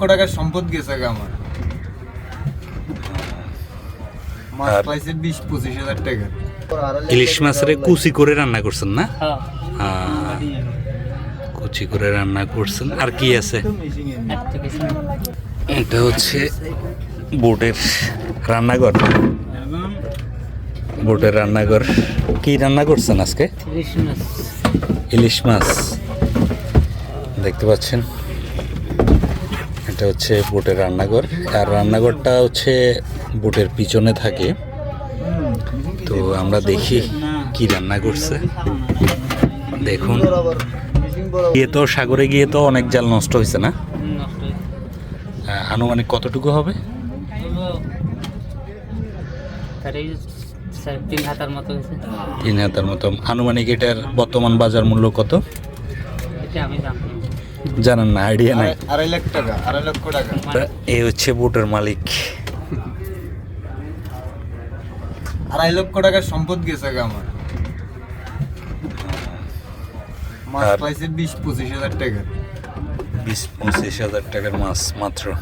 লক্ষ টাকার সম্পদ গেছে আমার। মাছ পাইছে বিশ পঁচিশ হাজার টাকা। ইলিশ মাছের কুচি করে রান্না করছেন না? হ্যাঁ। কুচি করে রান্না করছেন। আর কি আছে। এটা হচ্ছে বোটের রান্নাঘর। বোটের রান্নাঘর। কি রান্না করছেন আজকে? ইলিশ মাছ। দেখতে পাচ্ছেন? এটা হচ্ছে বোটের রান্নাঘর। আর রান্নাঘরটা হচ্ছে বোটের পিছনে থাকে। তো আমরা দেখি কি রান্না করছে। দেখুন। গিয়ে তো সাগরে গিয়ে তো অনেক জাল নষ্ট হয়েছে না? আনুমানিক কতটুকু হবে? তিন হাতার মতো। আনুমানিক এটার বর্তমান বাজার মূল্য কত? আমি জানতাম জানেন না আইডিয়া নাই। আড়াই- লাখ টাকা আড়াই লক্ষ টাকা। এই হচ্ছে বোটের মালিক। আড়াই লক্ষ টাকার সম্পদ গেছে গা আমার। মাছ পাইছে বিশ পঁচিশ হাজার টাকা। বিশ পঁচিশ হাজার টাকার মাছ মাত্র।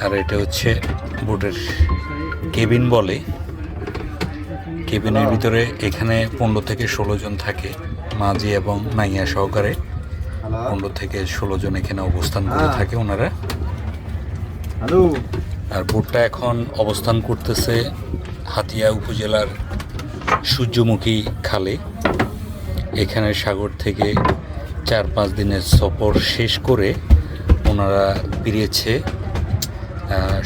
আর এটা হচ্ছে বোটের কেবিন বলে। কেবিনের ভিতরে এখানে পনেরো থেকে ষোলো জন থাকে মাঝি এবং নাইয়া সহকারে। পনেরো থেকে ষোলো জন এখানে অবস্থান করে হ্যাঁ। থাকে ওনারা। আর বোটটা এখন অবস্থান করতেছে হাতিয়া উপজেলার সূর্যমুখী খালে। এখানে সাগর থেকে চার পাঁচ দিনের সফর শেষ করে ওনারা ফিরেছে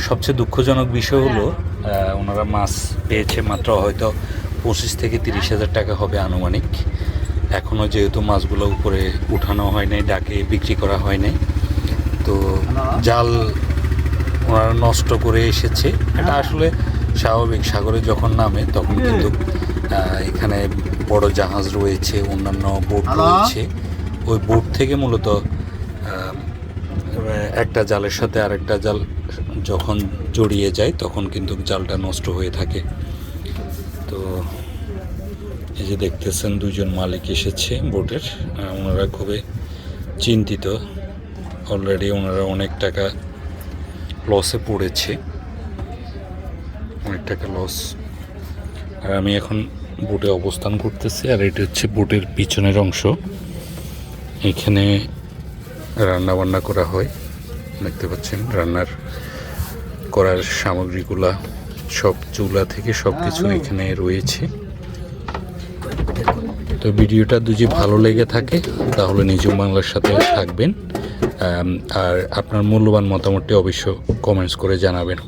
সবচেয়ে দুঃখজনক বিষয় হলো ওনারা মাছ পেয়েছে মাত্র হয়তো পঁচিশ থেকে তিরিশ হাজার টাকা হবে আনুমানিক। এখনও যেহেতু মাছগুলো উপরে উঠানো হয় নাই ডাকে বিক্রি করা হয় নাই। তো জাল ওনারা নষ্ট করে এসেছে। এটা আসলে স্বাভাবিক সাগরে যখন নামে তখন কিন্তু এখানে বড় জাহাজ রয়েছে অন্যান্য বোট রয়েছে। ওই বোট থেকে মূলত একটা জালের সাথে আরেকটা জাল যখন জড়িয়ে যায়, তখন কিন্তু জালটা নষ্ট হয়ে থাকে। তো এই যে দেখতেছেন দুজন মালিক এসেছে বোটের। ওনারা খুবই চিন্তিত। অলরেডি ওনারা অনেক টাকা লসে পড়েছে। অনেক টাকা লস আর আমি এখন বোটে অবস্থান করতেছি, আর এটা হচ্ছে বোটের পিছনের অংশ। এখানে রান্না বান্না করা হয়। দেখতে পাচ্ছেন রান্নার করার সামগ্রীগুলা সব চুলা থেকে সব কিছু এখানে রয়েছে। তো ভিডিওটা যদি ভালো লেগে থাকে তাহলে নিজম বাংলার সাথে থাকবেন। আর আপনার মূল্যবান মতামতটি অবশ্য কমেন্টস করে জানাবেন।